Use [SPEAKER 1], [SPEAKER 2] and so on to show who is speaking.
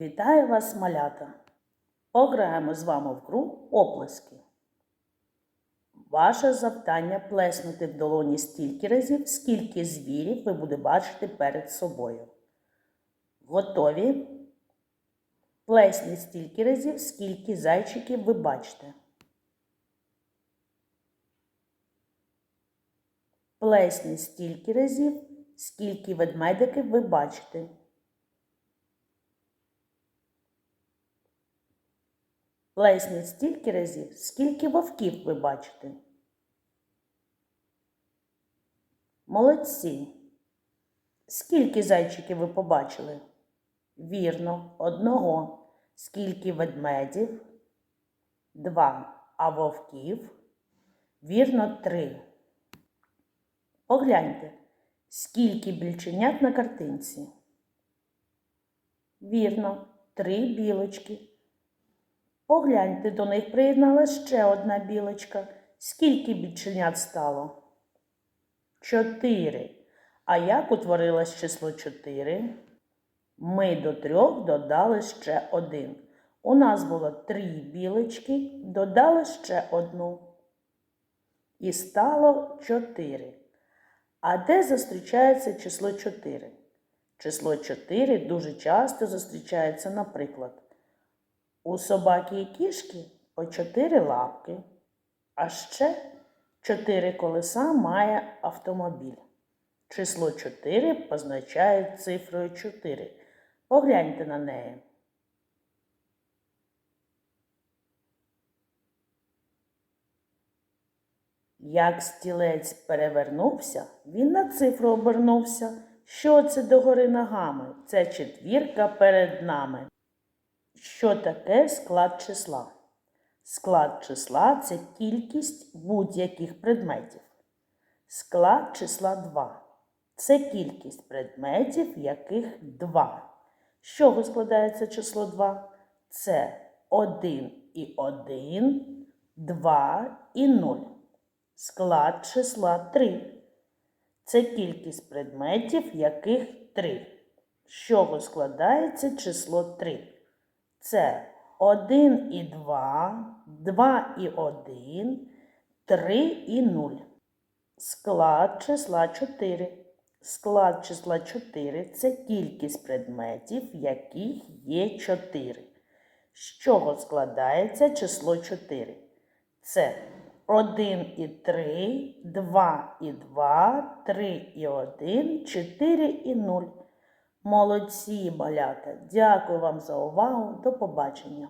[SPEAKER 1] Вітаю вас, малята! Пограємо з вами в гру оплески. Ваше завдання плеснути в долоні стільки разів, скільки звірів ви будете бачити перед собою. Готові? Плесніть стільки разів, скільки зайчиків ви бачите. Плесніть стільки разів, скільки ведмедиків ви бачите. Плесніть стільки разів, скільки вовків ви бачите. Молодці. Скільки зайчиків ви побачили? Вірно, одного. Скільки ведмедів? Два. А вовків? Вірно, три. Погляньте, скільки більченят на картинці. Вірно, три білочки. Погляньте, до них приєдналася ще одна білочка. Скільки більченят стало? Чотири. А як утворилось число чотири? Ми до трьох додали ще один. У нас було три білочки, додали ще одну. І стало чотири. А де зустрічається число 4? Число 4 дуже часто зустрічається, наприклад, у собаки і кішки по 4 лапки, а ще 4 колеса має автомобіль. Число 4 позначає цифрою 4. Погляньте на неї. Як стілець перевернувся, він на цифру обернувся. Що це догори ногами? Це четвірка перед нами. Що таке склад числа? Склад числа це кількість будь-яких предметів. Склад числа 2. Це кількість предметів, яких 2. З чого складається число 2? Це 1 і 1, 2 і 0. Склад числа 3. Це кількість предметів, яких 3. З чого складається число 3? Це 1 і 2, 2 і 1, 3 і 0. Склад числа 4. Склад числа 4 це кількість предметів, яких є 4. З чого складається число 4? Це 1 і 3, 2 і 2, 3 і 1, 4 і 0. Молодці, малята! Дякую вам за увагу. До побачення!